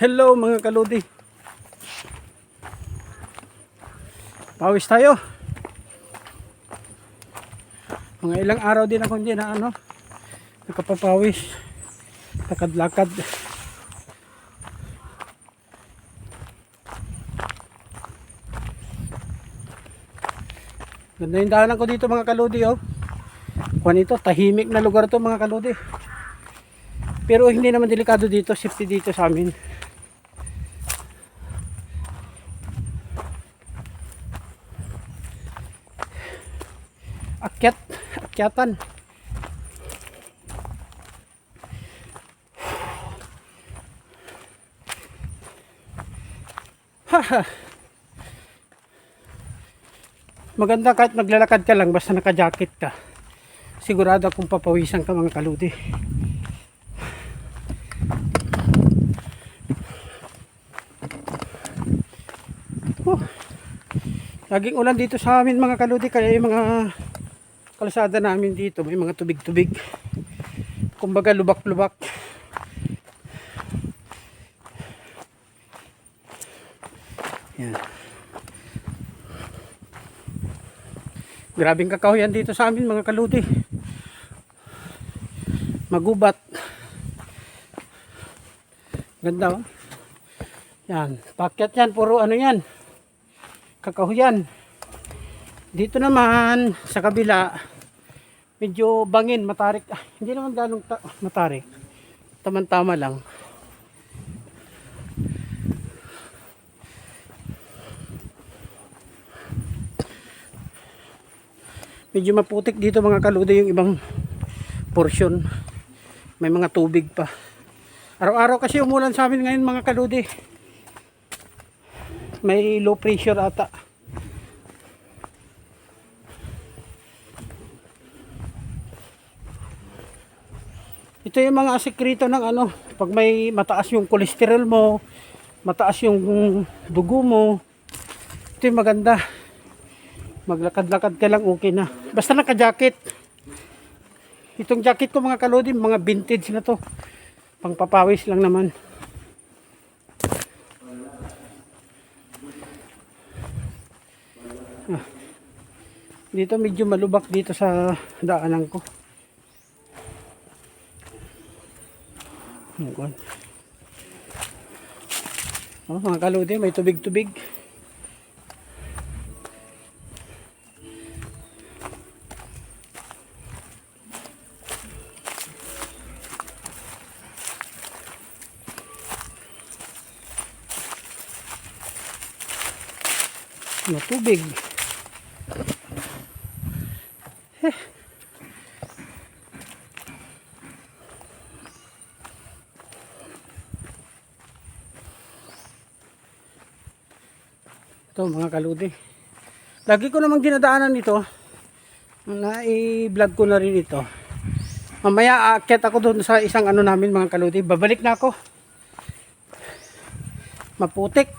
Hello mga kaludi. Pawis tayo. Mga ilang araw din ako hindi na ano. Nakapapawis. Lakad-lakad. Ganda yung daanan ko dito mga kaludi oh. Kuan ito, tahimik na lugar to mga kaludi. Pero hindi naman delikado dito, safety dito sa amin. Akyat, akyatan. Haha. Maganda kahit maglalakad ka lang basta naka-jacket ka. Sigurado akong papawisan ka mga kaludi. Oh. Laging ulan dito sa amin mga kaludi kaya yung mga kalsada namin dito may mga tubig-tubig. Kumbaga lubak-lubak. Yan. Grabing kakahuyan dito sa amin mga kaludi. Magubat. Ganda oh. Yan, pakyat yan, puro ano yan. Kakahuyan. Dito naman sa kabila, medyo bangin, matarik. Ah, hindi naman ganong ta- matarik. Taman-tama lang. Medyo maputik dito mga kaludi yung ibang portion. May mga tubig pa. Araw-araw kasi umulan sa amin ngayon mga kaludi. May low pressure ata. Ito yung mga sekreto ng ano, pag may mataas yung kolesterol mo, mataas yung dugo mo, ito yung maganda. Maglakad-lakad ka lang, okay na. Basta naka-jacket. Itong jacket ko mga kalodi, mga vintage na to. Pangpapawis lang naman. Ah. Dito medyo malubak dito sa daanan ko. Ayan. Oh, mga kaludi, may tubig-tubig. na tubig. Eh. Ito mga kaludi. Lagi ko namang dinadaanan ito. Na i-vlog ko na rin ito. Mamaya aakyat ako doon sa isang ano namin mga kaludi. Babalik na ako. Maputik.